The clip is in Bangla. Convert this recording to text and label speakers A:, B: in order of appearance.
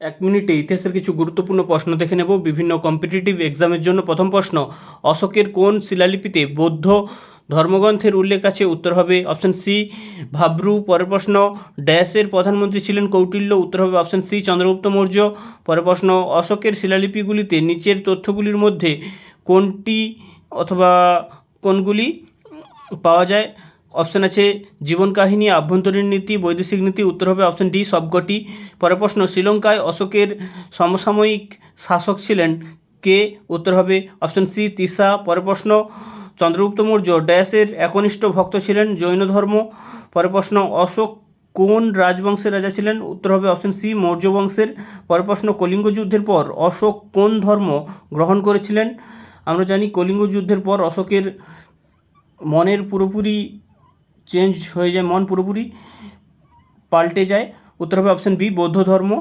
A: এক মিনিটে ইতিহাসের কিছু গুরুত্বপূর্ণ প্রশ্ন দেখে নেব। বিভিন্ন কম্পিটিটিভ এক্সামের জন্য প্রথম প্রশ্ন, অশোকের কোন শিলালিপিতে বৌদ্ধ ধর্মগ্রন্থের উল্লেখ আছে? উত্তর হবে অপশন সি ভাব্রু। পরের প্রশ্ন, ড্যাশের প্রধানমন্ত্রী ছিলেন কৌটিল্য। উত্তর হবে অপশন সি চন্দ্রগুপ্ত মৌর্য। পরের প্রশ্ন, অশোকের শিলালিপিগুলিতে নিচের তথ্যগুলির মধ্যে কোনটি অথবা কোনগুলি পাওয়া যায়? অপশন আছে জীবন কাহিনী, আভ্যন্তরীণ নীতি, বৈদেশিক নীতি, উত্তর হবে অপশন ডি সবকটি পরের প্রশ্ন, শ্রীলঙ্কায় অশোকের সমসাময়িক শাসক ছিলেন কে? উত্তর হবে অপশন সি, তিসা। পরের প্রশ্ন, চন্দ্রগুপ্ত মৌর্য, ড্যাশের একনিষ্ঠ ভক্ত ছিলেন জৈন ধর্ম। পরের প্রশ্ন, অশোক কোন রাজবংশের রাজা ছিলেন? উত্তর হবে অপশন সি মৌর্য বংশের পরের প্রশ্ন, কলিঙ্গ যুদ্ধের পর অশোক কোন ধর্ম গ্রহণ করেছিলেন? আমরা জানি কলিঙ্গ যুদ্ধের পর অশোকের মনের পুরোপুরি চেঞ্জ হয়ে যায় মন পুরোপুরি পাল্টে যায়। উত্তর হবে অপশন বি বৌদ্ধ ধর্ম।